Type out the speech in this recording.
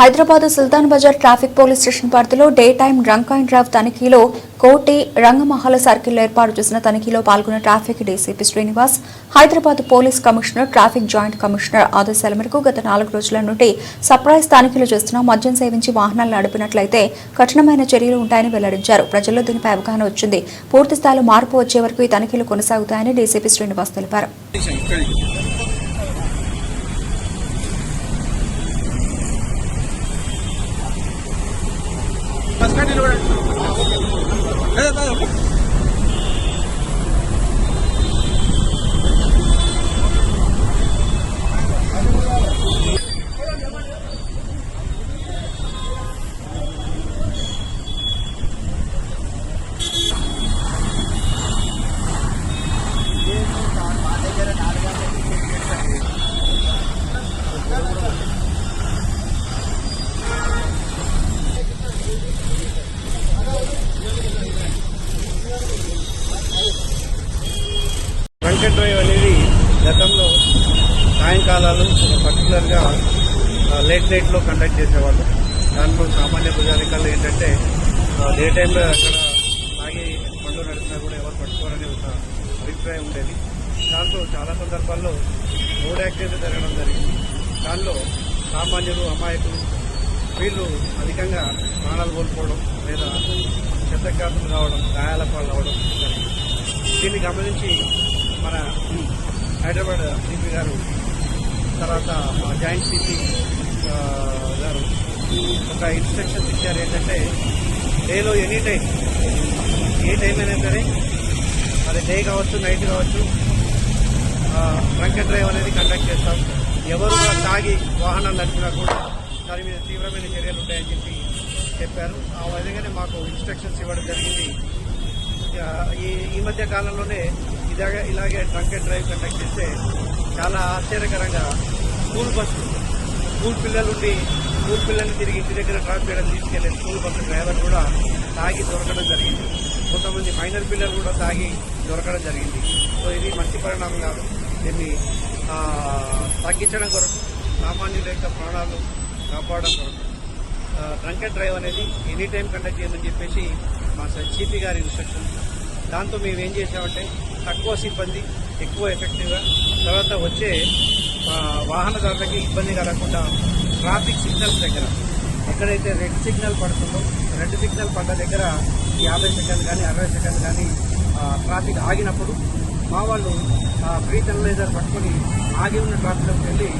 Hyderabad Sultan Bazar traffic police station పరిధిలో day time drunk and drive తనిఖీలో Koti Rangmahal circle ఏర్పాటు చేసిన తనిఖీలో పాల్గొన్న traffic DCP Srinivas Hyderabad police commissioner traffic joint commissioner ఆదేశాల మేరకు గత నాలుగు రోజుల నుండి సర్ప్రైజ్ తనిఖీలు చేస్తున్న మద్యం సేవించి వాహనాలు నడిపినట్లయితే కఠినమైన చర్యలు ఉంటాయని వెల్లడించారు. ప్రజల్లో దీనిపై అవగాహన వచ్చింది. పూర్తి స్థాయిలో మార్పు వచ్చే వరకు ఈ తనిఖీలు కొనసాగుతాయని డీసీపీ శ్రీనివాస్ తెలిపారు. డ్రంక్ అండ్ డ్రైవ్ అనేది గతంలో సాయంకాలాలు పర్టికులర్గా లేట్ నైట్లో కండక్ట్ చేసేవాళ్ళు. దాంట్లో సామాన్య ప్రజానికాలు ఏంటంటే డే టైంలో అక్కడ తాగి బండ్లు నడిచినా కూడా ఎవరు పట్టుకోరనే ఒక అభిప్రాయం ఉండేది. దాంట్లో చాలా సందర్భాల్లో రోడ్ యాక్సిడెంట్ జరగడం జరిగింది. దానిలో సామాన్యులు అమాయకులు వీళ్ళు అధికంగా ప్రాణాలు కోల్పోవడం లేదా శతఘాతులు కావడం గాయాల పాలు అవడం జరిగింది. దీన్ని గమనించి మన హైదరాబాద్ సిపి గారు తర్వాత మా జాయింట్ సిపి గారు ఒక ఇన్స్ట్రక్షన్స్ ఇచ్చారు ఏంటంటే డేలో ఎనీ టైం ఏ టైం అయినా సరే అది డే కావచ్చు నైట్ కావచ్చు ట్రంక్ డ్రైవ్ అనేది కండక్ట్ చేస్తాం. ఎవరు కూడా తాగి వాహనాలు నడిపినా కూడా దాని మీద తీవ్రమైన చర్యలు ఉంటాయని చెప్పి చెప్పారు. ఆ విధంగానే మాకు ఇన్స్ట్రక్షన్స్ ఇవ్వడం జరిగింది. ఈ ఈ మధ్య కాలంలోనే ఇలాగే ఇలాగే డ్రంక్ అండ్ డ్రైవ్ కండక్ట్ చేస్తే చాలా ఆశ్చర్యకరంగా స్కూల్ బస్సు స్కూల్ పిల్లలు ఉండి స్కూల్ పిల్లల్ని తిరిగి ఇంటి దగ్గర డ్రాప్ చేయడం తీసుకెళ్ళే స్కూల్ బస్సు డ్రైవర్ కూడా తాగి దొరకడం జరిగింది. కొంతమంది మైనర్ పిల్లలు కూడా తాగి దొరకడం జరిగింది. సో ఇది మంచి పరిణామం కాదు. దీన్ని తగ్గించడం కొరకు సామాన్యుల యొక్క ప్రాణాలు కాపాడడం కొరకు. డ్రంక్ అండ్ డ్రైవ్ అనేది ఎనీ టైం కండక్ట్ చేయమని చెప్పేసి మా సిపి గారి ఇన్స్ట్రక్షన్ దాంతో మేము ఏం చేసామంటే తక్కువ సిబ్బంది ఎక్కువ ఎఫెక్టివ్గా తర్వాత వచ్చే వాహనదారులకి ఇబ్బంది కలగకుండా ట్రాఫిక్ సిగ్నల్స్ దగ్గర ఎక్కడైతే రెడ్ సిగ్నల్ పడుతుందో రెడ్ సిగ్నల్ పడ్డ దగ్గర యాభై సెకండ్ కానీ అరవై సెకండ్ కానీ ట్రాఫిక్ ఆగినప్పుడు మా వాళ్ళు ఫ్రీ అనలైజర్ పట్టుకొని ఆగి ఉన్న ట్రాఫిక్లోకి వెళ్ళి